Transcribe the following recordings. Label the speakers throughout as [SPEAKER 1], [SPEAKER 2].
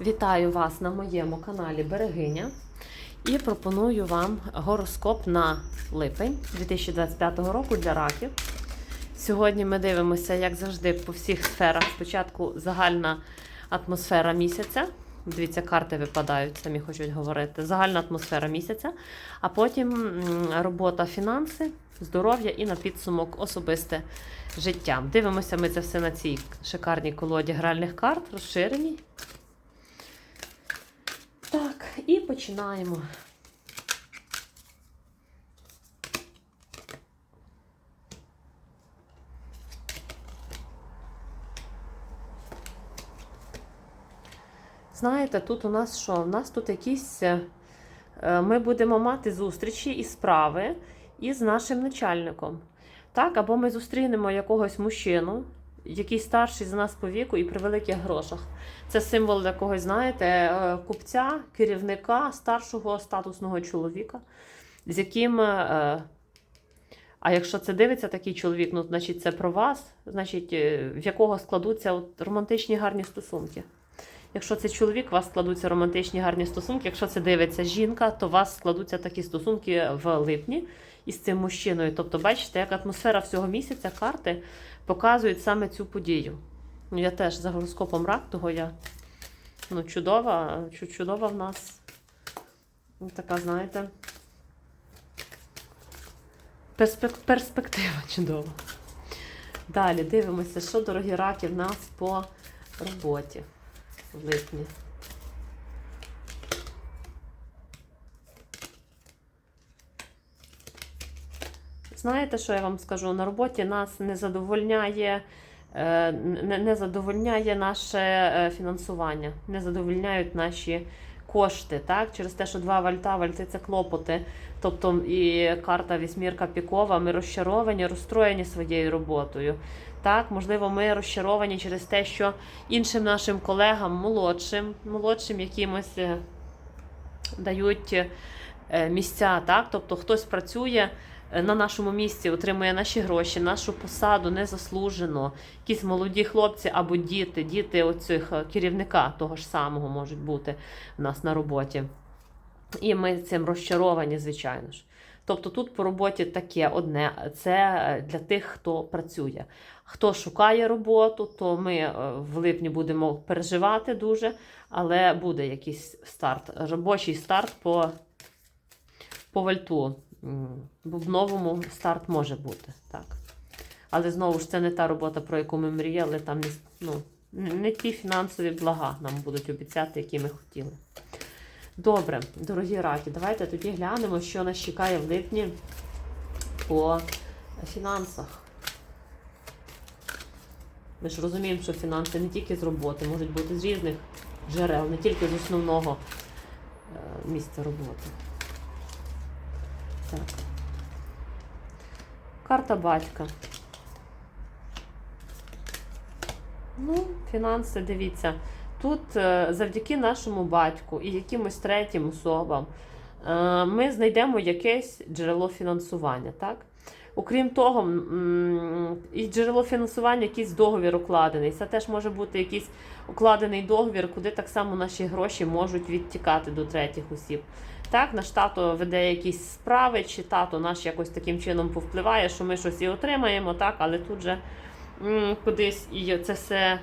[SPEAKER 1] Вітаю вас на моєму каналі Берегиня і пропоную вам гороскоп на липень 2025 року для раків. Сьогодні ми дивимося, як завжди, по всіх сферах. Спочатку загальна атмосфера місяця. Дивіться, карти випадають, самі хочуть говорити. Загальна атмосфера місяця, а потім робота, фінанси, здоров'я і на підсумок особисте життя. Дивимося ми це все на цій шикарній колоді гральних карт, розширеній. І починаємо. Знаєте, тут у нас що? У нас тут якісь. е, Ми будемо мати зустрічі і справи із нашим начальником. Так, або ми зустрінемо якогось мужчину, який старший за нас по віку і при великих грошах. Це символ якогось, знаєте, е, купця, керівника, старшого статусного чоловіка, з яким. е, А якщо це дивиться такий чоловік, ну значить це про вас, значить, е, в якого складуться от романтичні гарні стосунки. Якщо це чоловік, у вас складуться романтичні гарні стосунки. Якщо це дивиться жінка, то у вас складуться такі стосунки в липні із цим мужчиною. Тобто, бачите, як атмосфера всього місяця карти показують саме цю подію. Я теж за гороскопом рак, того я ну, чудова, чудова в нас. ну, Така, знаєте, перспек- перспектива чудова. Далі дивимося, що дорогі раки в нас по роботі в липні. Знаєте, що я вам скажу? На роботі нас не задовольняє, е, не, задовольняє наше е, фінансування, не задовольняють наші кошти. Так? Через те, що два вальта, вальти це клопоти. Тобто і карта вісьмірка пікова, ми розчаровані, розстроєні своєю роботою. Так, можливо, ми розчаровані через те, що іншим нашим колегам, молодшим, молодшим якимось е, дають е, місця. Так? Тобто хтось працює на нашому місці, отримує наші гроші, нашу посаду незаслужено. Якісь молоді хлопці або діти, діти оцих е, керівника того ж самого можуть бути в нас на роботі. І ми цим розчаровані, звичайно ж. Тобто тут по роботі таке одне, це е, для тих, хто працює. Хто шукає роботу, то ми е, в липні будемо переживати дуже, але буде якийсь старт, робочий старт по, по вальту. Бо в новому старт може бути. так. Але знову ж це не та робота, про яку ми мріяли, там не, ну, не ті фінансові блага нам будуть обіцяти, які ми хотіли. Добре, дорогі раки, давайте тоді глянемо, що нас чекає в липні по фінансах. Ми ж розуміємо, що фінанси не тільки з роботи, можуть бути з різних джерел, не тільки з основного е, місця роботи. Так. Карта батька. Ну, фінанси, дивіться. Тут е, завдяки нашому батьку і якимось третім особам е, ми знайдемо якесь джерело фінансування. Так? Окрім того, і джерело фінансування, якийсь договір укладений. Це теж може бути якийсь укладений договір, куди так само наші гроші можуть відтікати до третіх осіб. Так, наш тато веде якісь справи, чи тато наш якось таким чином повпливає, що ми щось і отримаємо, так, але тут же м, кудись і це все е,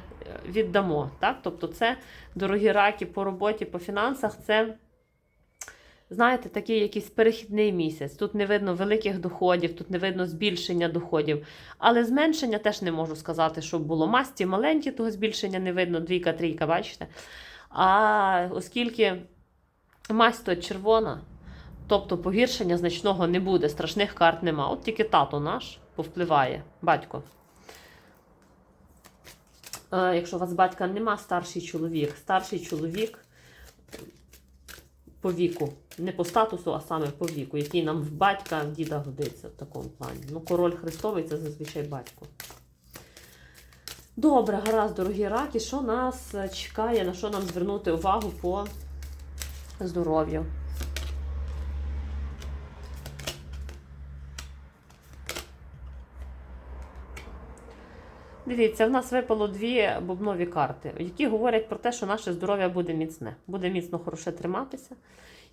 [SPEAKER 1] віддамо. Так? Тобто, це дорогі раки по роботі, по фінансах, це. Знаєте, такий якийсь перехідний місяць. Тут не видно великих доходів, тут не видно збільшення доходів. Але зменшення теж не можу сказати, щоб було масті маленькі, того збільшення не видно, двійка, трійка, бачите? А оскільки масть то червона, тобто погіршення значного не буде, страшних карт нема. От тільки тато наш повпливає, батько. Е, Якщо у вас батька нема, старший чоловік. Старший чоловік по віку. Не по статусу, а саме по віку, який нам в батька, в діда годиться в такому плані. Ну, король Христовий це зазвичай батько. Добре, гаразд, дорогі раки, що нас чекає, на що нам звернути увагу по здоров'ю? Дивіться, в нас випало дві бубнові карти, які говорять про те, що наше здоров'я буде міцне, буде міцно хороше триматися.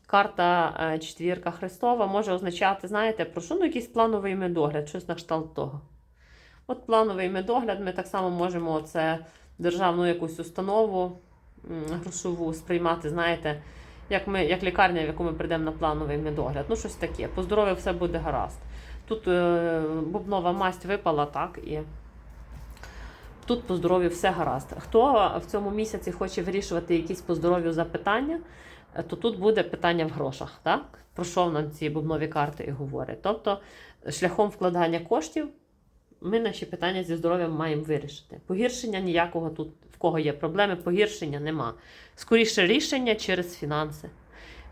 [SPEAKER 1] Карта е, четвірка Христова може означати, знаєте, про що ну, якийсь плановий медогляд, щось на кшталт того. От плановий медогляд, ми так само можемо це державну якусь установу грошову сприймати, знаєте, як, ми, як лікарня, в яку ми прийдемо на плановий медогляд. Ну, щось таке. По здоров'ю все буде гаразд. Тут е, бубнова масть випала, так, і тут по здоров'ю все гаразд. Хто в цьому місяці хоче вирішувати якісь по здоров'ю запитання, то тут буде питання в грошах. Так? Про що нам ці бубнові карти і говорять? Тобто, шляхом вкладання коштів ми наші питання зі здоров'ям маємо вирішити. Погіршення ніякого тут, в кого є проблеми, погіршення нема. Скоріше рішення через фінанси.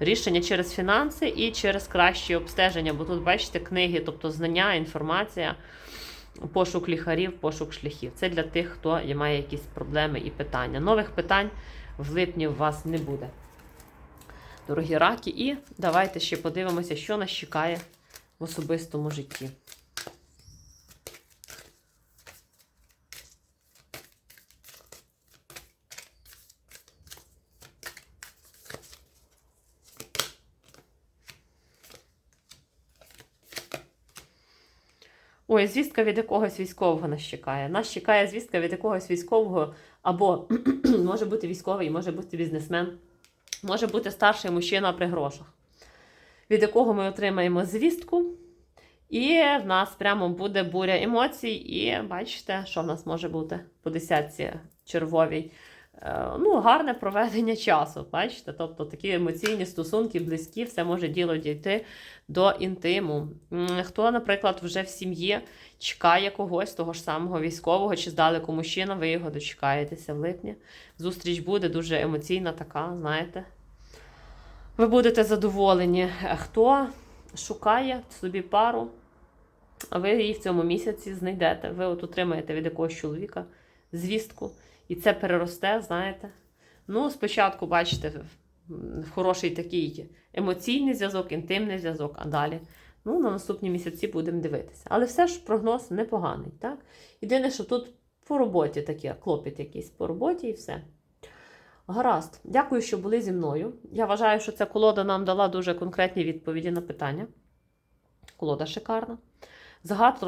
[SPEAKER 1] Рішення через фінанси і через кращі обстеження, бо тут, бачите, книги, тобто знання, інформація, пошук лікарів, пошук шляхів. Це для тих, хто має якісь проблеми і питання. Нових питань в липні у вас не буде. Дорогі раки, і давайте ще подивимося, що нас чекає в особистому житті. Ой, звістка від якогось військового нас чекає. Нас чекає звістка від якогось військового, або може бути військовий, може бути бізнесмен, може бути старший мужчина при грошах, від якого ми отримаємо звістку, і в нас прямо буде буря емоцій. І бачите, що в нас може бути по десятці червовій. Е, Ну, гарне проведення часу. Бачите? Тобто такі емоційні стосунки, близькі, все може діло дійти до інтиму. Хто, наприклад, вже в сім'ї чекає когось, того ж самого військового чи здалеку мужчина, ви його дочекаєтеся в липні. Зустріч буде дуже емоційна, така, знаєте. Ви будете задоволені. Хто шукає собі пару, ви її в цьому місяці знайдете. Ви от отримаєте від якогось чоловіка звістку, і це переросте, знаєте. Ну, спочатку, бачите, хороший такий емоційний зв'язок, інтимний зв'язок, а далі. Ну, на наступні місяці будемо дивитися. Але все ж прогноз непоганий, так? Єдине, що тут по роботі таке, клопіт якийсь по роботі і все. Гаразд, дякую, що були зі мною. Я вважаю, що ця колода нам дала дуже конкретні відповіді на питання. Колода шикарна. Загад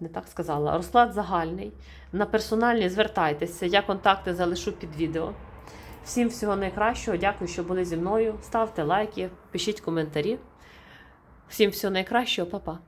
[SPEAKER 1] не так сказала, розклад загальний. На персональні звертайтеся, я контакти залишу під відео. Всім всього найкращого. Дякую, що були зі мною. Ставте лайки, пишіть коментарі. Всім всього найкращого, па-па.